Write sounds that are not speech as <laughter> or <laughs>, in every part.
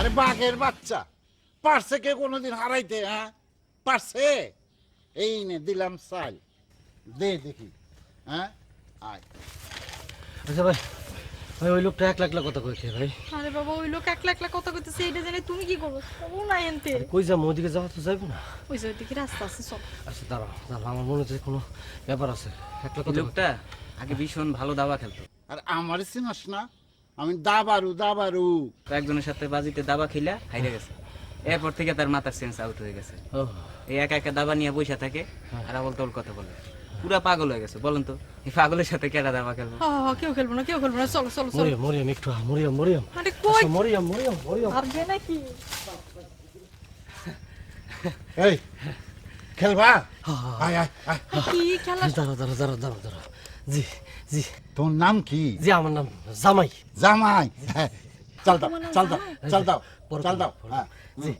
আরে বাঘের বাচ্চা। পারছে কে কোনোদিন হারাইতে হ্যাঁ পারছে? এই নে দিলাম সাল দে দেখি হ্যাঁ আয়। আচ্ছা ভাই ভাই ওই লোকটা এক লাখ লাখ কথা কইছে ভাই। আরে বাবা ওই লোক এক লাখ লাখ কথা কইতেছে এটা জানে তুমি কি করব ও না এনতে। কই যাব ওদিকে যাওয়া তো যাবে না। ওই যে ওইদিকে রাস্তা আছে চল। আচ্ছা দাঁড়াও দাঁড়াও আমার মনে হচ্ছে কোনো ব্যাপার আছে। এক লাখ লোকটা আগে ভীষণ ভালো দাবা খেলতো। আর আমার চিনস না? আমি দাবারু দাবারু। কয়েকজনের সাথে বাজিতে দাবা খেলা হাইরে গেছে। এরপর থেকে তার মাথার সেন্স আউট হয়ে গেছে। এই একা একা দাবা নিয়ে বসে থাকে আর আবল তবল কথা বলে। পুরা পাগল হয়ে গেছে বলেন তো এই পাগলের সাথে কেডা দাবা খেলব? কেউ খেলব না কেউ খেলব না চলো চলো চলো। মরিয়ম একটু মরিয়ম মরিয়ম। আরে কই? মরিয়ম মরিয়ম মরিয়ম। নাকি? এই খেলবা? আয় আয় আয়। কি খেলা? দাঁড়াও দাঁড়াও দাঁড়াও দাঁড়াও। জি জি। তোর নাম কি? জি আমার নাম জামাই। জামাই? হ্যাঁ। চাল দাও তোমার চাল দাও? চাল দাও চাল দাও হ্যাঁ। জি।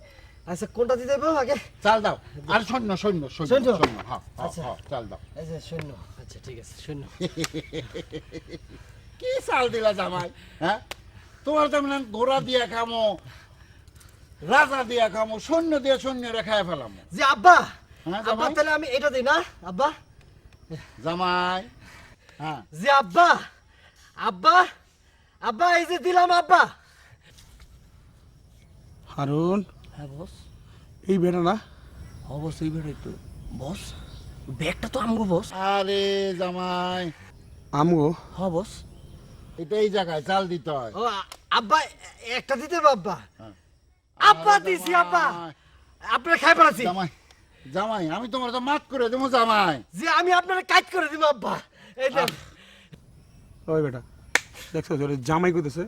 আচ্ছা কোনটা দিতে হবে আগে? চাল দাও। আর সৈন্য সৈন্য সৈন্য সৈন্য? সৈন্য হ্যাঁ হ্যাঁ, আচ্ছা। চাল দাও। আচ্ছা শূন্য আচ্ছা ঠিক আছে শূন্য <laughs> কি চাল দিলা জামাই হ্যাঁ? তোমার তেমন ঘোড়া দিয়া খামো রাজা দিয়া খামো সৈন্য দিয়া সৈন্য রেখায় ফেলাম। জি আব্বা। হ্যাঁ, আব্বা? তাহলে আমি এটা দিই না আব্বা। জামাই? হ্যাঁ। জি আব্বা আব্বা আব্বা এই যে দিলাম আব্বা। হারুন। হ্যাঁ বস। এই বেটা না? অবশ্যই বেরোই তো বস ব্যাগটা তো আমগো বস। আরে জামাই। আমগো? হ বস। এটা এই জায়গায় চাল দিতে হয়। ও আব্বা একটা দিতে হবে আব্বা। হ্যাঁ। দিছি আব্বা। আপনার খাই পারাছি জামাই জামাই আমি তোমার তো মাত করে দেবো জামাই। যে আমি আপনার কাজ করে দিব আব্বা। এই ওই বেটা দেখছ তোর জামাই কইতেছে।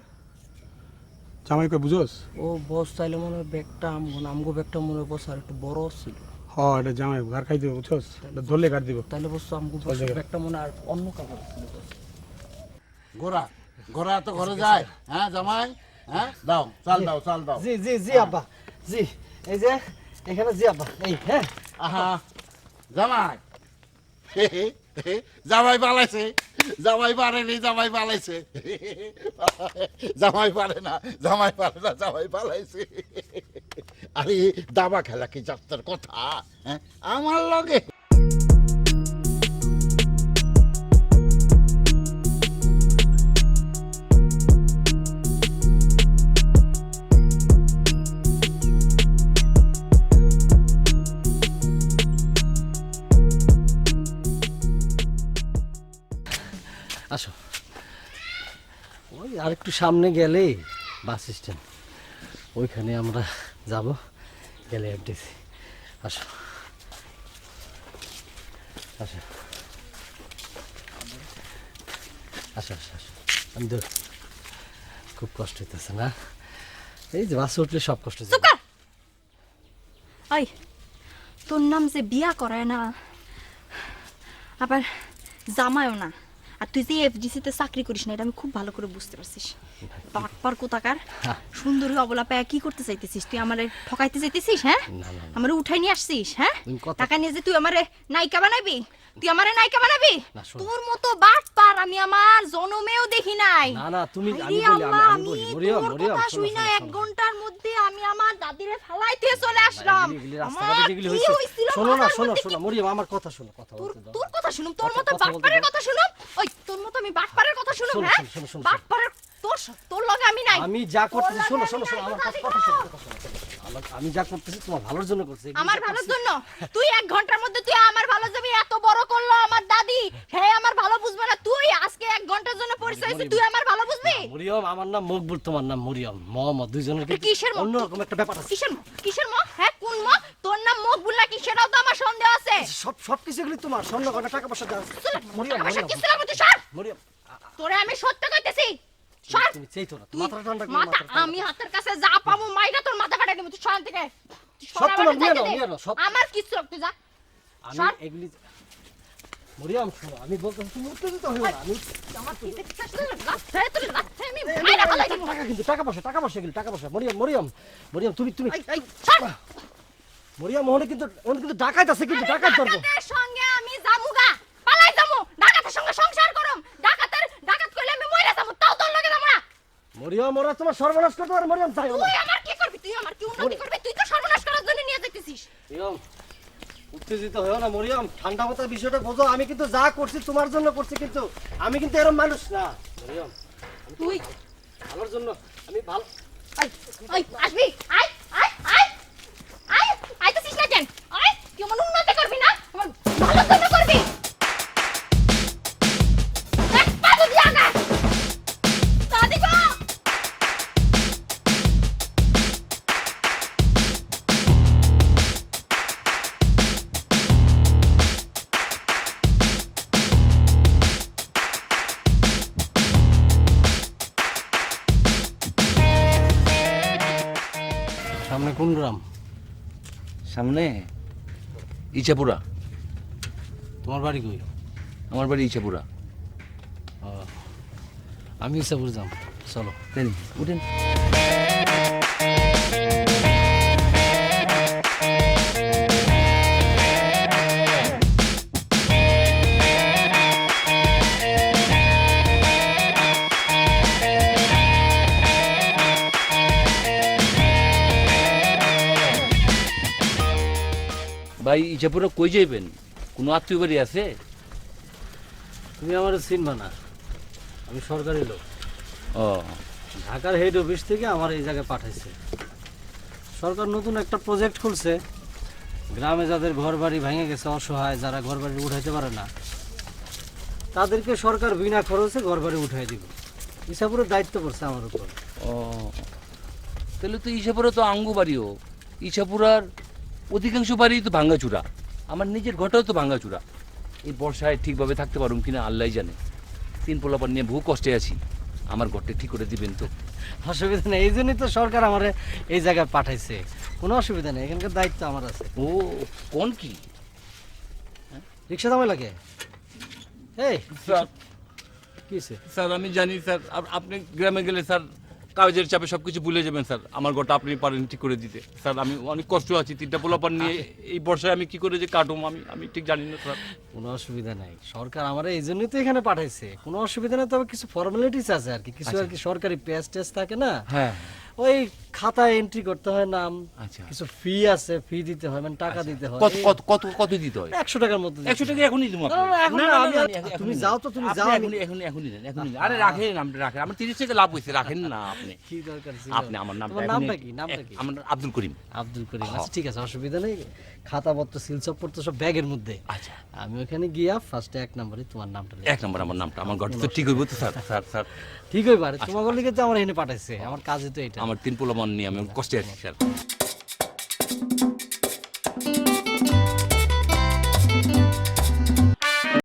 জামাই কই বুঝোস? ও বস চাইলে মনে হয় ব্যাগটা আমগো না আমগো ব্যাগটা মনে হয় বস আর একটু বড় ছিল। হ এটা জামাই ঘর খাই দিব বুঝছোস এটা ধরলে কাট দিব। তাহলে বস আমগো বস ব্যাগটা মনে হয় আর অন্য কাপড় ছিল। ঘোড়া ঘোড়া তো ঘরে যায়। হ্যাঁ জামাই? হ্যাঁ দাও চাল দাও চাল দাও। জি জি জি আব্বা। জি এই যে এখানে জি আব্বা। এই হ্যাঁ। আহা জামাই। <laughs> জামাই পালাইছে। জামাই পারেনি জামাই পালাইছে। <laughs> জামাই পারে না, জামাই পারে না, জামাই পালাইছে। <laughs> আরে, দাবা খেলা কি যাত্রার কথা? হ্যাঁ? আমার লগে আর একটু সামনে গেলে বাস স্ট্যান্ড। ওইখানে আমরা যাব, গেলে এফডিসি। আসো। আসো। আসো আসো আসো। আমি ধর। খুব কষ্ট হইতেছে, না? এই যে বাসে উঠলে সব কষ্ট ওই তোর নাম যে বিয়া করায় না, আবার জামায়ও না। আর তুই যে এফডিসিতে চাকরি করিস না এটা আমি খুব ভালো করে বুঝতে পারছিস। বাটপার কোথাকার? সুন্দরী অবলা পায়া কি করতে চাইতেছিস? তুই আমারে ঠকাইতে চাইতেছিস হ্যাঁ। আমারে উঠাই নিয়ে আসছিস হ্যাঁ? টাকা নিয়ে যে তুই আমারে নায়িকা বানাবি? তুই আমারে নায়িকা বানাবি? তোর মতো বাটপার আমি আমার জনমেও দেখি নাই। না না তুমি আমি বলি আমি বলি আমি মরিয়ম মরিয়ম শুই না এক। ঘণ্টার মধ্যে আমি আমার দাদিরে ফালাইতে চলে আসলাম। আমার কি হইছিল শোনো না শোনো শোনো মরিয়ম আমার কথা শোনো কথা তোর বলতে দাও। তোর কথা শুনুম তোর মতো বাটপারের কথা শুনুম? ওই তোর মতো আমি বাটপারের কথা শুনুম শোনো, হ্যাঁ? বাটপারের তোর তোর লগে আমি নাই। আমি যা করতেছি শোনো শোনো শোনো আমার। কথা শোনো, কথা শোনো। আমার- আমি যা করতেছি তোমার ভালোর জন্য করছি আমার ভালোর জন্য? তুই এক ঘণ্টার মধ্যে তুই আমার ভালো যাবি এত বড় করল আমার দাদি। হে আমার ভালো বুঝবে না। তুই আজকে এক ঘণ্টার জন্য পরিচয় হয়েছে, তুই আমার ভালো বুঝবি? মরিয়ম আমার নাম মকবুল তোমার নাম মরিয়ম। মোহাম্মদ দুইজনের কিন্তু কিসের মক? অন্যরকম একটা ব্যাপার আছে। কিসের কিসের মুখ হ্যাঁ কোন মুখ তোর নাম মুখ বুল্লা কি সেটাও তো আমার সন্দেহ আছে। সব সব কিছু এগুলি তোমার স্বর্ণ গয়না টাকা পয়সা আছে। মরিয়ম মরিয়ম। তোরে আমি সত্য কইতেছি। সর তুমি চাইতো না মাথা ঠান্ডা করো, মাথা মাথা আমি হাতের কাছে যা পাবো মাইরা তোর মাথা কাটাই দেবো তুই সর থেকে। সব আমার নিয়ে নাও, নিয়ে নাও, সব। আমার কিছু তুই যা। আমি এগুলি মরিয়ম শোনো আমি বলতেছি তুমি উত্তেজিত হইও না আমি আমার কি দেখতে আসলে লাথে তুই লাথে আমি মাইরা ফেলাই দেবো। টাকা কিন্তু টাকা পয়সা টাকা পয়সা এগুলি টাকা পয়সা। মরিয়ম মরিয়ম মরিয়ম তুমি তুমি ওখানে কিন্তু ওখানে কিন্তু আছে কিন্তু ডাকাতের সঙ্গে আমি জামুগা পালাই যামু ডাকাতের সঙ্গে সংসার করুম ডাকাতের ডাকাত কইলে আমি মইরা যামু তাও তোর লগে যামু না মরিয়ম ওরা তোমার সর্বনাশ করতে পারে। মরিয়ম চাই তুই আমার কি করবি? তুই আমার কি উন্নতি করবি? তুই তো সর্বনাশ করার জন্য নিয়ে যাইতেছিস। মরিয়ম উত্তেজিত হয়েও না মরিয়ম। ঠান্ডা মাথার বিষয়টা বোঝো। আমি কিন্তু যা করছি তোমার জন্য করছি কিন্তু আমি কিন্তু এরকম মানুষ না। মরিয়ম তুই ভালোর জন্য আমি ভালো আই আই আসবি? কোন গ্রাম সামনে? ইচাপুরা। তোমার বাড়ি কই? আমার বাড়ি ইচাপুরা। আমি ইচাপুর যাম। চলো? উঠেন। ভাই ইচাপুরা কই যাইবেন? কোনো আত্মীয় বাড়ি আছে? তুমি আমার চিনবা না। আমি সরকারি লোক। ও। ঢাকার হেড অফিস থেকে আমার এই জায়গায় পাঠাইছে। সরকার নতুন একটা প্রজেক্ট খুলছে। গ্রামে যাদের ঘর বাড়ি ভেঙে গেছে অসহায় যারা ঘর বাড়ি উঠাইতে পারে না তাদেরকে সরকার বিনা খরচে ঘর বাড়ি উঠাই দিব। ইসাপুরের দায়িত্ব পড়ছে আমার উপর। ও। তাহলে তো ইসাপুরা তো আঙ্গু বাড়িও ইসাপুরার অধিকাংশ বাড়ি তো ভাঙ্গাচুরা আমার নিজের ঘরটাও তো ভাঙ্গাচুরা এই বর্ষায় ঠিকভাবে থাকতে পারুম কিনা আল্লাহ জানে। তিন পোলাপার নিয়ে বহু কষ্টে আছি। আমার ঘরটা ঠিক করে দিবেন তো? অসুবিধা নেই এই জন্যই তো সরকার আমার এই জায়গায় পাঠাইছে। কোনো অসুবিধা নেই এখানকার দায়িত্ব আমার আছে। ও কোন কি? রিক্সা দামে লাগে? এই স্যার। কি স্যার আমি জানি স্যার। আপনি গ্রামে গেলে স্যার কাগজের চাপে সবকিছু ভুলে যাবেন স্যার। আমার গোটা আপনি পারেন ঠিক করে দিতে। স্যার আমি অনেক কষ্ট আছি তিনটা পোলাপার নিয়ে। এই বর্ষায় আমি কি করে যে কাটুম আমি আমি ঠিক জানি না স্যার। কোনো অসুবিধা নাই। সরকার আমার এই জন্যই তো এখানে পাঠাইছে। কোনো অসুবিধা নেই তবে কিছু ফর্মালিটিস আছে আর কি। কিছু আর কি সরকারি পেস্ট টেস থাকে না। হ্যাঁ। ওই খাতায় এন্ট্রি করতে হয় নাম আচ্ছা। কিছু ফি আছে ফি দিতে হয় মানে টাকা দিতে হয়। কত কত কত কত দিতে হয়? একশো টাকার মধ্যে দিতে একশো টাকা এখনই দিব এখন আমি তুমি যাও তো, তুমি যাও, এখন এখনই এখনই এখনই নেন এখনই আরে রাখেন নাম রাখেন। আমার তিরিশ টাকা লাভ হইছে রাখেন না আপনি। কি দরকার ছিল? আপনি আমার নামটা নামটা কি? নামটা কি? আমার আব্দুল করিম। আব্দুল করিম। আচ্ছা ঠিক আছে অসুবিধা নেই। খাতাপত্র পড়তো সব ব্যাগের মধ্যে। আচ্ছা। আমি ওখানে গিয়া ফার্স্টে এক নম্বরে তোমার নামটা এক নম্বর আমার নামটা আমার ঘরটা তো ঠিক হইব তো স্যার <laughs> স্যার স্যার। ঠিক হইবার তোমার লিখে তো আমার এখানে পাঠাইছে আমার কাজে তো এটা। আমার তিন পোলা মন নিয়ে আমি কষ্টে আছি স্যার।